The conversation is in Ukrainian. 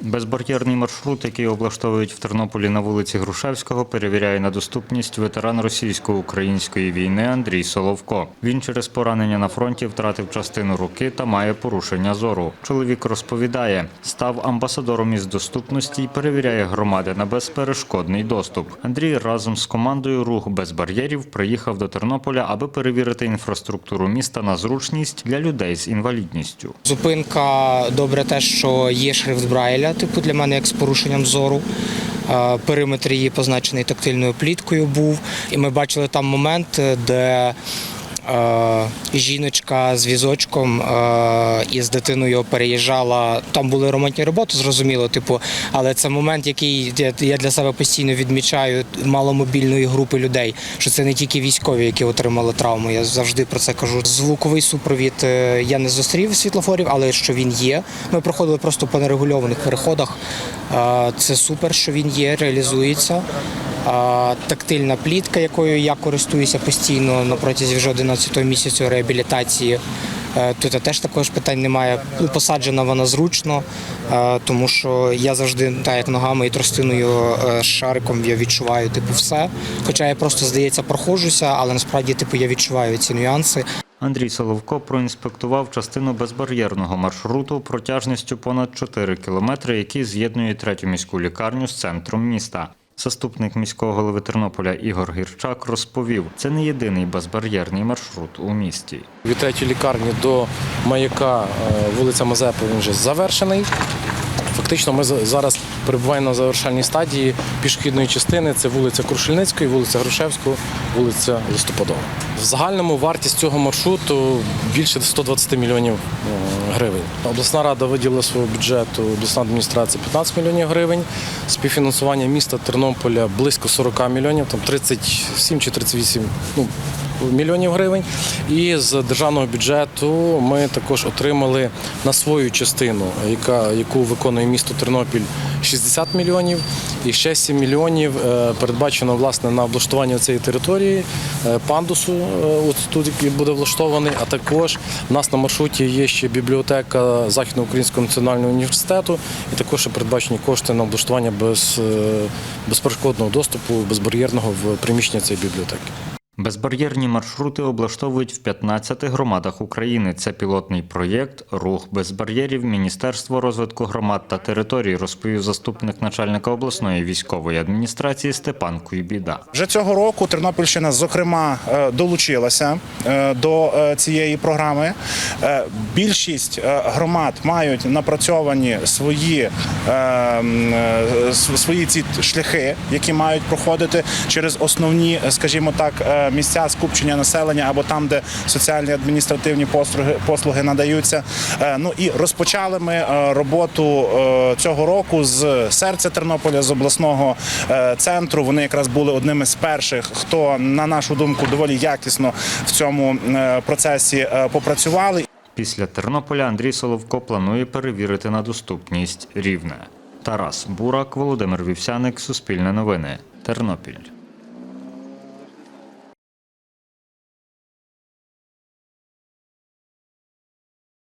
Безбар'єрний маршрут, який облаштовують в Тернополі на вулиці Грушевського, перевіряє на доступність ветеран російсько-української війни Андрій Соловко. Він через поранення на фронті втратив частину руки та має порушення зору. Чоловік розповідає, став амбасадором із доступності і перевіряє громади на безперешкодний доступ. Андрій разом з командою Рух без бар'єрів приїхав до Тернополя, аби перевірити інфраструктуру міста на зручність для людей з інвалідністю. Зупинка добре те, що є шрифт Брайля, типу для мене як з порушенням зору. Периметр її позначений тактильною пліткою був. І ми бачили там момент, де е, жіночка з візочком е, і з дитиною переїжджала. Там були ремонтні роботи, зрозуміло, типу, але це момент, який я- для себе постійно відмічаю маломобільної групи людей, що це не тільки військові, які отримали травму. Я завжди про це кажу. Звуковий супровід е, я не зустрів світлофорів, але що він є. Ми проходили просто по нерегульованих переходах. Е, Це супер, що він є, реалізується. Тактильна плітка, якою я користуюся постійно на протязі вже 11 місяцю реабілітації. Е, Тут теж також питань немає. Ну, Посаджена вона зручно, е, тому що я завжди так як ногами і тростиною е, шариком я відчуваю типу все. Хоча я просто здається проходжуся, але насправді типу я відчуваю ці нюанси. Андрій Соловко проінспектував частину безбар'єрного маршруту протяжністю понад 4 кілометри, який з'єднує третю міську лікарню з центром міста. Заступник міського голови Тернополя Ігор Гірчак розповів, це не єдиний безбар'єрний маршрут у місті. Від третьої лікарні до маяка е, вулиця Мазепи він вже завершений. Фактично, ми зараз перебуваємо на завершальній стадії пішохідної частини. Це вулиця Крушельницької, вулиця Грушевського, вулиця Листопадова. В загальному вартість цього маршруту більше 120 мільйонів е, гривень. Обласна рада виділила свого бюджету, обласна адміністрація 15 мільйонів гривень. Співфінансування міста Тернополя близько 40 мільйонів, там 37 чи 38 ну, мільйонів гривень. І з державного бюджету ми також отримали на свою частину, яка, яку виконує місто Тернопіль 60 мільйонів. І ще 7 мільйонів е, передбачено власне на облаштування цієї території е, пандусу, е, от тут буде влаштований. А також в нас на маршруті є ще бібліотека Західноукраїнського національного університету, і також передбачені кошти на облаштування без, безперешкодного доступу, безбар'єрного в приміщення цієї бібліотеки. Безбар'єрні маршрути облаштовують в 15 громадах України. Це пілотний проєкт Рух без бар'єрів Міністерство розвитку громад та територій, розповів заступник начальника обласної військової адміністрації Степан Куйбіда. Вже цього року Тернопільщина, зокрема, е, долучилася е, до е, цієї програми. Більшість громад мають напрацьовані свої, свої ці шляхи, які мають проходити через основні, скажімо так, місця скупчення населення або там, де соціальні адміністративні послуги, послуги надаються. Е, Ну і розпочали ми е, роботу е, цього року з серця Тернополя, з обласного центру. Вони якраз були одними з перших, хто, на нашу думку, доволі якісно в цьому процесі попрацювали. Після Тернополя Андрій Соловко планує перевірити на доступність рівне. Тарас Бурак, Володимир Вівсяник, Суспільне новини, Тернопіль.